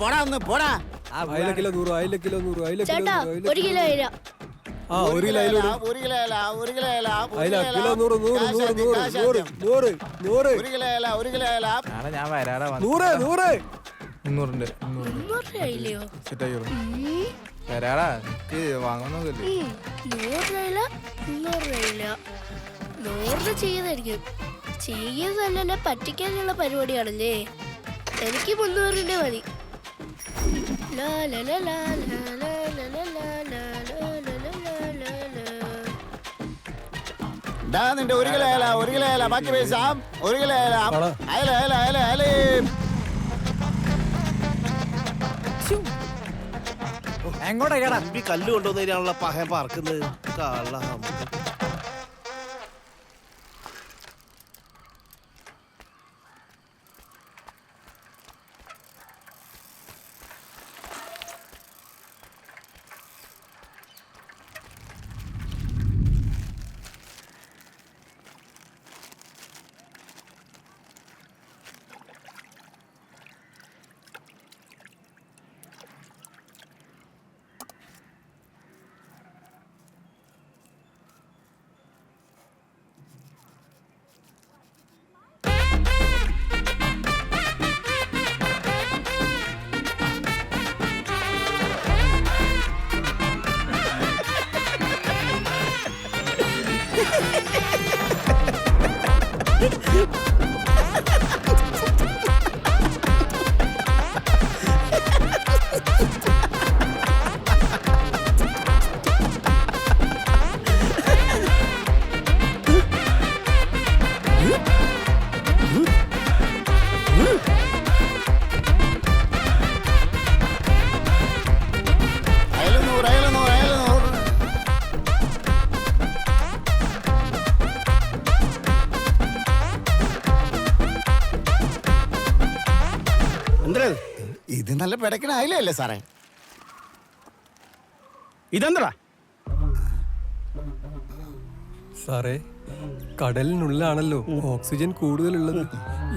പോടാ ഒന്ന് പോടാ. അയില കിലോ നൂറ് അയില കിലോ നൂറ് അയില കിലോ ചേട്ടാ നൂറ് ഒരു കിലോ അയില ആ ഒരു കിലോ അയില ഒരു കിലോ ഇല, ഒരു കിലോ ഇല, ഒരു കിലോ കിലോ. നൂറ് നൂറ് നൂറ് നൂറ് നൂറ് നൂറ് നൂറ്. ഒരു കിലോ ഇല, ഒരു കിലോ. നാളെ ഞാൻ വരാടാ നൂറ് നൂറ്. മുന്നൂറുണ്ട് മുന്നൂറ് അയിലയോ സെറ്റായി വരാടാ. എനിക്ക് വാങ്ങണമെന്നില്ലേ ഉം. നൂറ് രൂപയില മുന്നൂറ് രൂപയില നൂറിന് ചെയ്യുന്നതായിരിക്കും ചെയ്യുകയും പറ്റിക്കാനുള്ള പരിപാടിയാണല്ലേ എനിക്ക് മുന്നൂറിന്റെ മതി നിന്റെ ഒരു കിലോ അയല ഒരു കിലോ അയല ബാക്കി പേശാം ഒരു കിലോ അയല അയല അയല അയല അയല എങ്ങോട്ടാ കല്ല് കൊണ്ടുവന്നു പഹ പാർക്കുന്നത് കള്ളഹം പിടക്കണ അയിലല്ലേ സാറേ? ഇതെന്താ? സാറേ കടലിനുള്ളാണല്ലോ ഓക്സിജൻ കൂടുതലുള്ളത്.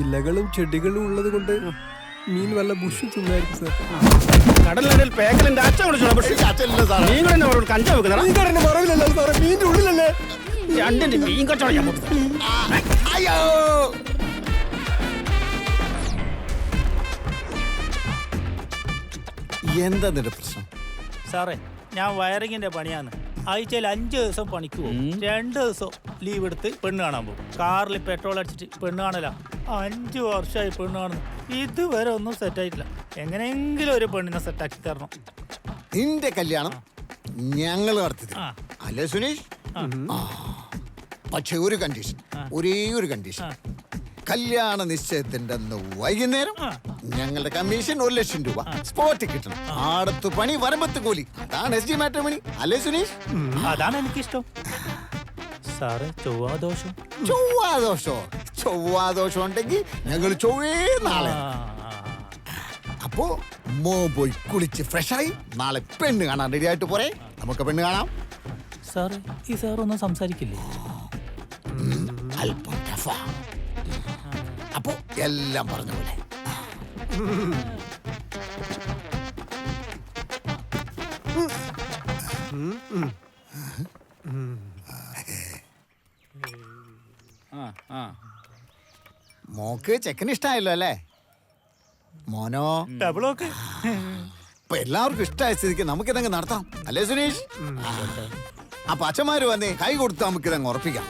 ഇലകളും ചെടികളും ഉള്ളത് കൊണ്ട് മീൻ വല്ല ബുഷ് തിന്നായിരിക്കും സാർ. കടലിനിടയിൽ പേക്കലിന്റെ അച്ഛൻ വിളിച്ചോളാം പക്ഷേ എനിക്ക് സാറേ. കഞ്ചാവ് മീൻ കടലിന്റെ മറവിലല്ലേ സാറേ? മീനിന്റെ ഉള്ളിലല്ലേ? രണ്ടിന്റെ മീൻ കച്ചവടം ഞാൻ അയ്യോ! എന്താ നിന്റെ പ്രശ്നം? സാറേ ഞാൻ വയറിങ്ങിന്റെ പണിയാണ്. ആഴ്ചയിൽ അഞ്ച് ദിവസം പണിക്ക് പോകും. രണ്ട് ദിവസം ലീവ് എടുത്ത് പെണ്ണ് കാണാൻ പോകും. കാറിൽ പെട്രോൾ അടിച്ചിട്ട് പെണ്ണ് കാണല. അഞ്ച് വർഷമായി പെണ്ണ് കാണുന്നു. ഇതുവരെ ഒന്നും സെറ്റായിട്ടില്ല എങ്ങനെയെങ്കിലും ഒരു പെണ്ണിനെ സെറ്റാക്കി തരണം. നിന്റെ കല്യാണം ഞങ്ങൾ നടത്തി. അല്ലേ സുനീഷ്? ആ. പക്ഷെ ഒരു കണ്ടീഷൻ ഒരേ ഒരു കണ്ടീഷൻ കല്യാണ നിശ്ചയത്തിന്റെ അന്ന് വൈകുന്നേരം ഞങ്ങളുടെ കമ്മീഷൻ ഒരു ലക്ഷം രൂപ. സ്പോട്ടിൽ കിട്ടണം. ആടത്ത് പണി വരമ്പത്ത് കൂലി. അതാണ് എസ് ഡി മാട്രിമണി അല്ലേ സുനീഷ്? അതാണ് എനിക്കിഷ്ടം. സാറേ ചൊവ്വാദോഷം. ചൊവ്വാദോഷോ? ചൊവ്വാദോഷം ഉണ്ടെങ്കിൽ ഞങ്ങൾ ചൊവ്വേ നാളെ. അപ്പോ മോ പോയി കുളിച്ച് ഫ്രഷായി നാളെ പെണ്ണ് കാണാൻ റെഡി ആയിട്ട് പോരെ. നമുക്ക് പെണ്ണ് കാണാം. സാറേ ഈ സാർ ഒന്നും സംസാരിക്കില്ലേ അല്പം ടഫാ അപ്പോ എല്ലാം പറഞ്ഞ പോലെ. മോക്ക് ചെക്കന് ഇഷ്ടായല്ലോ അല്ലേ? മോനോ? ഡബിളോക്ക്. ഇപ്പൊ എല്ലാവർക്കും ഇഷ്ടമായ സ്ഥിതിക്ക് നമുക്ക് ഇതങ്ങ് നടത്താം. അല്ലേ സുനീഷ്? അപ്പൊ അച്ഛന്മാര് വന്നേ കൈ കൊടുത്ത് നമുക്കിതങ്ങ് ഉറപ്പിക്കാം.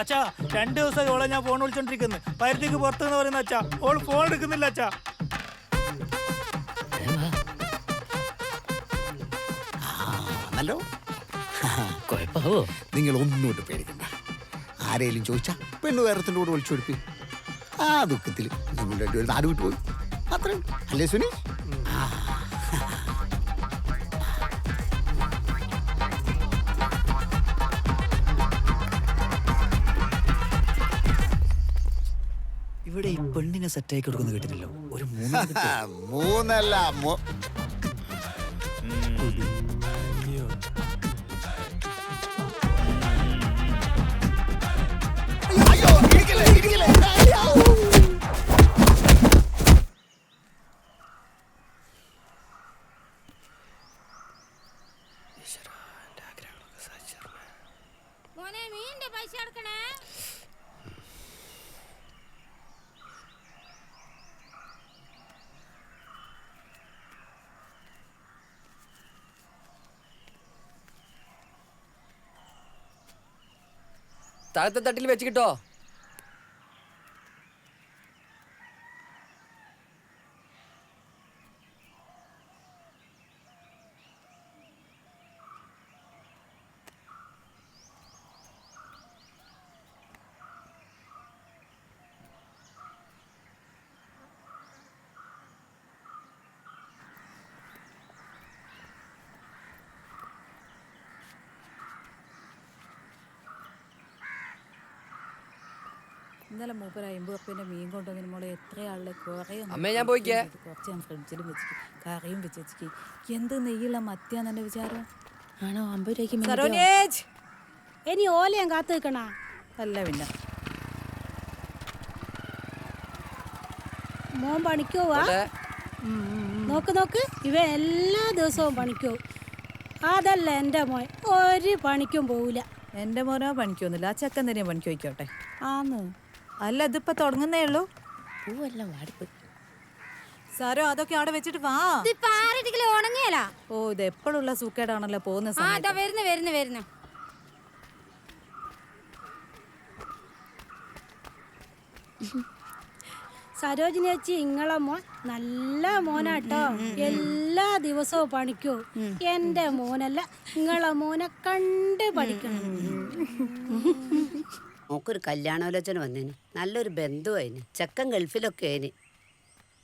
അച്ഛാ രണ്ട് ദിവസം ഓളെ ഞാൻ ഫോൺ വിളിച്ചോണ്ടിരിക്കുന്നു. പരിധിക്ക് പുറത്തുനിന്ന് പറയുന്ന അച്ഛാ ഓൾ ഫോൺ എടുക്കുന്നില്ല അച്ഛാ. ഹലോ? നിങ്ങൾ ഒന്നുകൊണ്ട് പേടിക്കണ്ട. ആരേലും ചോദിച്ചാ പെണ്ണു വേറത്തിന്റെ കൂടെ വിളിച്ചു കൊടുപ്പി ആ ദുഃഖത്തിൽ നിങ്ങൾ രണ്ടുപേരും നാട് വിട്ടു പോയി അത്രയും അല്ലേ സുനി പെണ്ണിനെ സെറ്റായി കൊടുക്കുന്നു കേട്ടില്ലല്ലോ ഒരു മൂന്ന് മൂന്നല്ല താഴത്തെ തട്ടിൽ വെച്ച് ഇന്നലെ മൂപ്പര് അമ്പത് ഉറുപ്പ്യന്റെ മീൻ കൊണ്ടുവന്നു മോളെ എത്രയാളെ കുറേ അമ്മേ, ഞാൻ പോയിക്കേ. കുറച്ച് ഞാൻ ഫ്രിഡ്ജിലും വെച്ചിട്ട് കറിയും വെച്ച് വെച്ചിട്ട് എന്ത് നെയ്യുള്ള മത്തിയാന്ന് എന്റെ വിചാരം? ആണോ? അമ്പത് രൂപയ്ക്ക് ഇനി ഓല ഞാൻ കാത്തു നിൽക്കണ അല്ല പിന്നെ. മോൻ പണിക്കോ വാ? നോക്ക് നോക്ക്. ഇവ എല്ലാ ദിവസവും പണിക്കോ. അതല്ല എന്റെ മോൻ. ഒരു പണിക്കും പോവില്ല എന്റെ മോനോ പണിക്കൊന്നുമില്ല. ആ ചെക്കൻ തന്നെ പണിക്ക് വയ്ക്കോട്ടെ ആന്ന്. അല്ല ഇതിപ്പോ തുടങ്ങുന്നേ ഉള്ളൂ. പൂവെല്ലാം വാടിപ്പോയി. സാരോ അതൊക്കെ അവിടെ വെച്ചിട്ട് വാ. ഉണങ്ങിയല്ല ഓ ഇത് എപ്പോഴുള്ള സൂക്കേടാണല്ലോ പോകുന്ന ആ സമയത്ത്. വരുന്നു വരുന്നു വരുന്നു. സരോജിനി ചേച്ചി ഇങ്ങളെ മോൻ നല്ല മോനാട്ടോ. എല്ലാ ദിവസവും പണിക്കൂ. എന്റെ മോനല്ല ഇങ്ങളെ മോനെ കണ്ട് പഠിക്കണം. മോക്കൊരു കല്യാണാലോചന വന്നേന്. നല്ലൊരു ബന്ധുവായിന് ചെക്കൻ ഗൾഫിലൊക്കെ ആയിന്.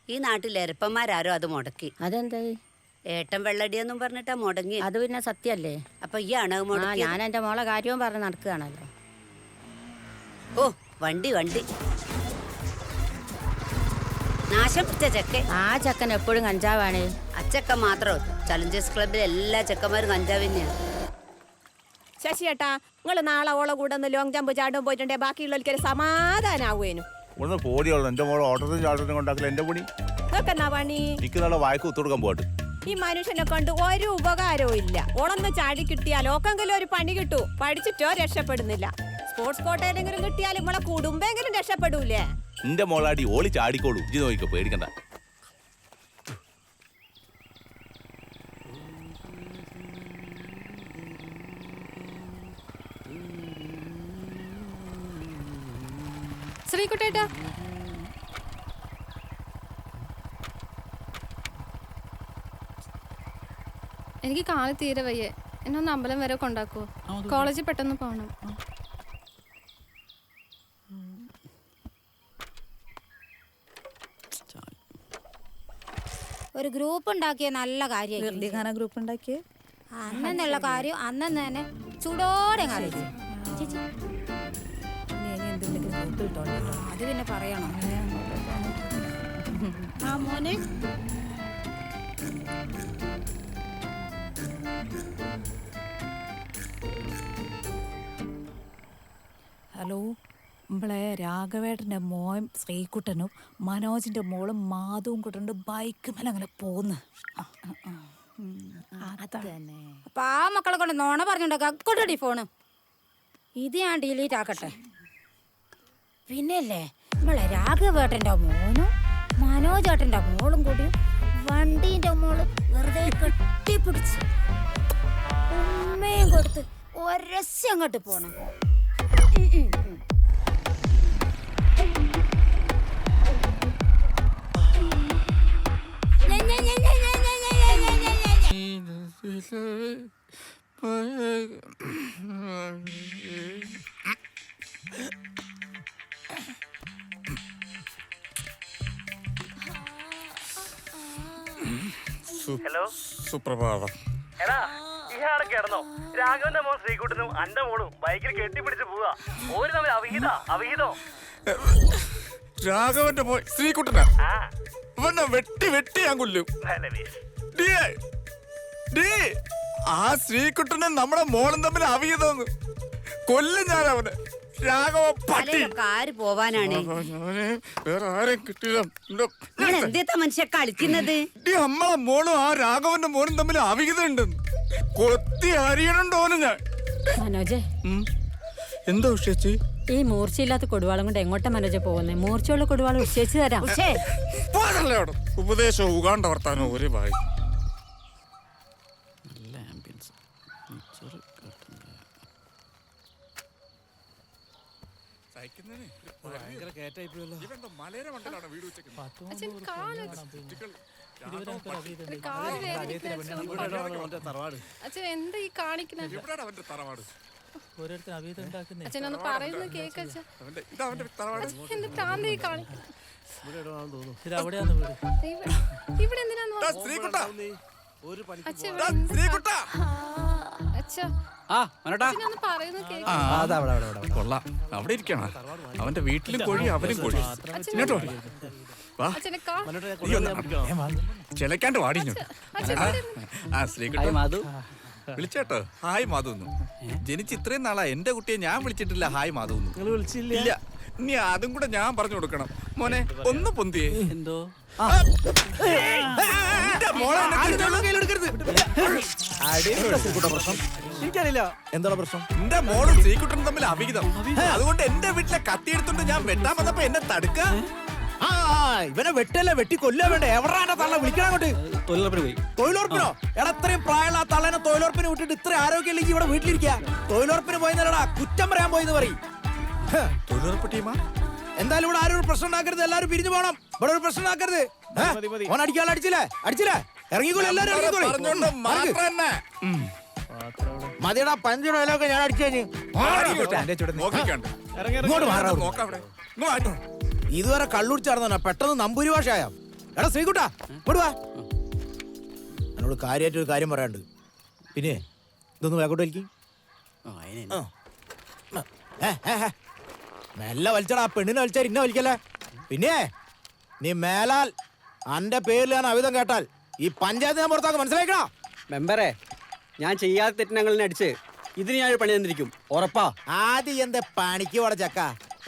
ഈ നാട്ടിൽ എരപ്പന്മാരാരോ അത് മുടക്കി. അതെന്തായി? ഏട്ടൻ വെള്ളടിയെന്നും പറഞ്ഞിട്ടാ മുടങ്ങി അത് പിന്നെ സത്യല്ലേ? അപ്പൊ ഈ മുടക്കി ഞാൻ എന്റെ മോളെ കാര്യവും പറഞ്ഞ് നടക്കുകയാണല്ലോ. ഓ വണ്ടി വണ്ടി. നാശം പിടിച്ച ചെക്കൻ. ആ ചെക്കൻ എപ്പോഴും കഞ്ചാവാണ്. അച്ചക്കൻ മാത്രം. ചലഞ്ചേഴ്സ് ക്ലബിലെ എല്ലാ ചെക്കന്മാരും കഞ്ചാവിനെയാണ് ശശി ഏട്ടാ നിങ്ങൾ നാളെ ഓളെ കൂടെ ഒന്ന് ലോങ് ജമ്പ് ചാടും പോയിട്ടുണ്ടെ ബാക്കിയുള്ളവർക്ക് ഒരിക്കലും ഒന്ന് പോടിയുള്ളൂ എന്റെ മോളെ ഓട്ടത്തിന് ചാട്ടത്തിന് കൊണ്ടാക്കില്ല എന്റെ പണി? നിങ്ങൾക്ക് എന്നാ പണി? എനിക്ക് നാളെ വായ്ക്ക് ഒത്തുകൊടുക്കാൻ പോട്ട് ഈ മനുഷ്യനെ കൊണ്ട് ഒരു ഉപകാരവും ഇല്ല. ഓളൊന്ന് ചാടി കിട്ടിയാൽ ഓക്കെങ്കിലും ഒരു പണി കിട്ടൂ. പഠിച്ചിട്ടോ രക്ഷപ്പെടുന്നില്ല. സ്പോർട്സ് കോട്ടയിലെങ്കിലും കിട്ടിയാൽ നമ്മളെ കുടുംബെങ്കിലും രക്ഷപ്പെടൂലേ? എന്റെ മോളാടി ഓളി ചാടിക്കോളൂ. ഇജ്ജ് നോക്കിക്കോ പേടിക്കണ്ട. ശ്രീകുട്ടേട്ടാ എനിക്ക് കാൽ തീരെ വയ്യേ. എന്നെ ഒന്ന് അമ്പലം വരെ കൊണ്ടാക്കുവോ കോളേജിൽ പെട്ടെന്ന് പോകണം ഒരു ഗ്രൂപ്പ് ഉണ്ടാക്കിയ നല്ല കാര്യം ഗ്രൂപ്പ് ഉണ്ടാക്കിയ? അന്നെന്നുള്ള കാര്യം അന്നെന്ന് തന്നെ ചൂടോടെ ഇനി അത് പിന്നെ പറയണം. ആ മോനെ. ഹലോ നമ്മളെ രാഘവേട്ടന്റെ മോൻ ശ്രീകുട്ടനും മനോജിന്റെ മോളും മാധവും കൂട്ടുണ്ട് ബൈക്ക് മേലെ അങ്ങനെ പോന്ന് അപ്പൊ ആ മക്കളെ കൊണ്ട് നോണ പറഞ്ഞുണ്ടാക്കുക കൊണ്ടടി ഫോണ്. ഇത് ഞാൻ ഡിലീറ്റ് ആക്കട്ടെ. പിന്നല്ലേ നമ്മളെ രാഘവേട്ടന്റെ മോനും മനോജേട്ടന്റെ മോളും കൂടി വണ്ടീന്റെ മോൾ വെറുതെ കെട്ടിപ്പിടിച്ച് ഉമ്മയും കൊടുത്ത് ഒരസ്യം അങ്ങോട്ട് പോണം. സുപ്രഭാതം എടാ ഇയാളെ കിടന്നോ. രാഘവന്റെ മോൻ ശ്രീകുട്ടനും അന്റെ മോളും ബൈക്കിൽ കെട്ടിപ്പിടിച്ച് പോവാ. ഓര് തമ്മിൽ അവിഹിത അവിഹിതോ. രാഘവന്റെ പോയി ശ്രീകുട്ടനാ? ഇവനെ വെട്ടി വെട്ടി ഞാൻ കൊല്ലും. ആ ശ്രീകുട്ടനും നമ്മുടെ മോളും തമ്മിൽ അവിയതെന്ന് കൊല്ലും ഞാൻ അവനെ രാഘവ പട്ടി. കാര് ആര് പോവാനാണ്? വേറെ ആരെയും കിട്ടില്ല നിങ്ങൾ എന്തേത്താ മനുഷ്യ കളിക്കുന്നത് നമ്മളെ മോളും ആ രാഘവന്റെ മോനും തമ്മിൽ അവിഹിതമുണ്ടെന്ന് കൊത്തി അരിയണുണ്ടോന്ന് ഞാൻ? മനോജെ. എന്തോ ഉഷേച്ചി? ഈ മൂർച്ചയില്ലാത്ത കൊടുവാളം കൊണ്ട് എങ്ങോട്ടാ മനോജ പോകുന്നത് മൂർച്ചയുള്ള കൊടുവാളം ഉച്ചേച്ച് തരാം. ഉപദേശം ഉകാണ്ട വർത്താനം ഒരു വായി. അച്ഛൻ എന്താ ഈ കാണിക്കുന്നത് ഓരോരുത്തർ അവിഹിതം ഉണ്ടാക്കുന്നേ. അച്ഛൻ ഒന്ന് പറയുന്നത് കേക്ക് അച്ഛൻ. എന്ത് ഈ കാണിക്കുന്നത് ഇത് അവിടെയാണ് വീട്. ഇവിടെ ഇവിടെ എന്തിനാന്ന് അച്ഛൻ അച്ഛൻ ആ മനോട്ടാ. കൊള്ളാം. അവിടെ ഇരിക്കണ? അവന്റെ വീട്ടിലും കോഴി അവനും കോഴി ഇങ്ങോട്ടോ വാ. ചിലക്കാണ്ട് വാടിഞ്ഞു. ആ ശ്രീകുട്ട മാധു. വിളിച്ചേട്ടോ. ഹായ് മാധു ജനിച്ച് ഇത്രയും നാളാ എന്റെ കുട്ടിയെ ഞാൻ വിളിച്ചിട്ടില്ല. ഹായ് മാധു ഇല്ല. ഇനി അതും കൂടെ ഞാൻ പറഞ്ഞു കൊടുക്കണം. മോനെ ഒന്ന് പൊന്തിയേ. എന്തോ? എന്നെ എനിക്കറിയില്ല. എന്താണ് പ്രശ്നം? എന്റെ മോളും ശ്രീകുട്ടനും തമ്മിൽ അഭിഹിതം അതുകൊണ്ട് എന്റെ വീട്ടിലെ കത്തിയെടുത്തോണ്ട് ഞാൻ വെട്ടാൻ വന്നപ്പോ എന്നെ തടുക്ക. ആ ഇവനെ വെട്ടല്ല വെട്ടി കൊല്ലാ വേണ്ട? എവിടാ എന്റെ തള്ള വിളിക്കണം അങ്ങോട്ട്? തൊഴിലുറപ്പിന് പോയി. തൊഴിലുറപ്പിനോ? എടാ ഇത്രയും പ്രായമുള്ള ആ തള്ളേനെ തൊഴിലുറപ്പിന് വിട്ടിട്ട് ഇത്ര ആരോഗ്യമില്ലെങ്കിൽ ഇവിടെ വീട്ടിലിരിക്കുക. തൊഴിലുറപ്പിന് പോയെന്നല്ലടാ കുറ്റം പറയാൻ പോയെന്ന് പറയും. ഹ്, തൊഴിലുറപ്പ് ടീമാ? എന്തായാലും ഇവിടെ ആരും ഒരു പ്രശ്നം ഉണ്ടാക്കരുത്. എല്ലാരും പിരിഞ്ഞു പോണം. ഇവിടെ ഒരു പ്രശ്നം ഉണ്ടാക്കരുത്. ഏ? ഓൻ അടിക്കാതെ അടിച്ചില്ലേ? അടിച്ചില്ലേ? ഇറങ്ങിക്കോളൂ എല്ലാരും ഇറങ്ങിക്കോളൂ. മതിയുടെ പഞ്ചുടെ വിലയൊക്കെ ഞാൻ അടിച്ചു കഴിഞ്ഞു. ഇതുവരെ കള്ളുടിച്ചാർന്ന പെട്ടെന്ന് നമ്പൂരി ഭാഷയായ എടാ ശ്രീകുട്ടാ ഇങ്ങോട്ട് വാ. എന്നോട് കാര്യമായിട്ട് ഒരു കാര്യം പറയാണ്ട് പിന്നെ ഇതൊന്ന് വേഗോട്ട് വലിക്കും. മെല്ലെ വലിച്ചടാ. പെണ്ണിനെ വലിച്ചാൽ ഇന്നെ വലിക്കല്ലേ? പിന്നെ നീ മേലാൽ അന്റെ പേരിൽ ഞാൻ അവിധം കേട്ടാൽ ഈ പഞ്ചായത്ത് ഞാൻ പുറത്താക്കും. മനസ്സിലാക്കണോ മെമ്പറെ ഞാൻ ചെയ്യാത്ത തെറ്റിനങ്ങളിനെ അടിച്ച് ഇതിന് ഞാൻ ഒരു പണി തന്നിരിക്കും. ഉറപ്പാ. ആദ്യം എന്താ പണിക്ക് പോടാ ചക്ക?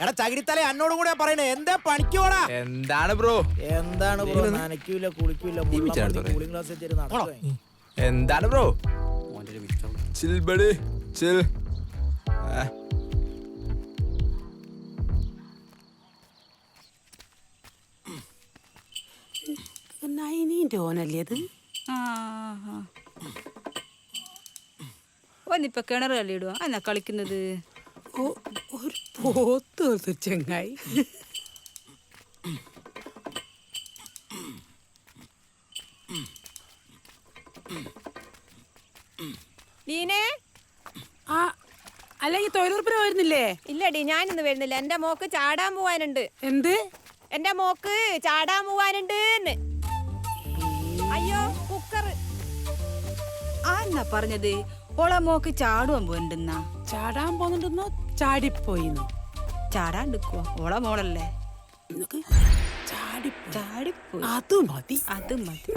എടാ ചകിരിത്തല എന്നോടും കൂടെ പറയണേ. എന്താ പണിക്ക് പോടാ? എന്താണ് ബ്രോ? എന്താണ് ബ്രോ? നനയ്ക്കൂല കുളിക്കൂല കൂളിംഗ് ഗ്ലാസ് വെച്ചിട്ട് നടക്കുവാ. എന്താണ് ബ്രോ? മോന്റെ ഒരു ചിൽ ബഡി ചിൽ. നൈനീന്റെ ഓനല്ലേ അത് ഒന്നിപ്പോ കിണർ കള്ളിയിടുക എന്നാ കളിക്കുന്നത്? ഒരു പോത്ത് ചെങ്ങായി. ലീനേ? ആ അല്ലെങ്കിൽ തൊഴിലുറപ്പിന് വരുന്നില്ലേ ഇല്ലടി ഞാൻ ഇന്ന് വരുന്നില്ല. എന്റെ മോക്ക് ചാടാൻ പോവാനുണ്ട്. എന്ത്? എന്റെ മോക്ക് ചാടാൻ പോവാനുണ്ട് അല്ല പറഞ്ഞത്? ഓളെ മോക്ക് ചാടുവാൻ പോയിട്ടുന്ന ചാടാൻ പോന്നുണ്ടെന്നോ ചാടിപ്പോയിന്നോ? ചാടാണ്ടിക്കുവോ ഓളെ മോളല്ലേ? നിനക്ക് ചാടിപ്പോ ചാടിപ്പോയി. അത് മതി. അത് മതി.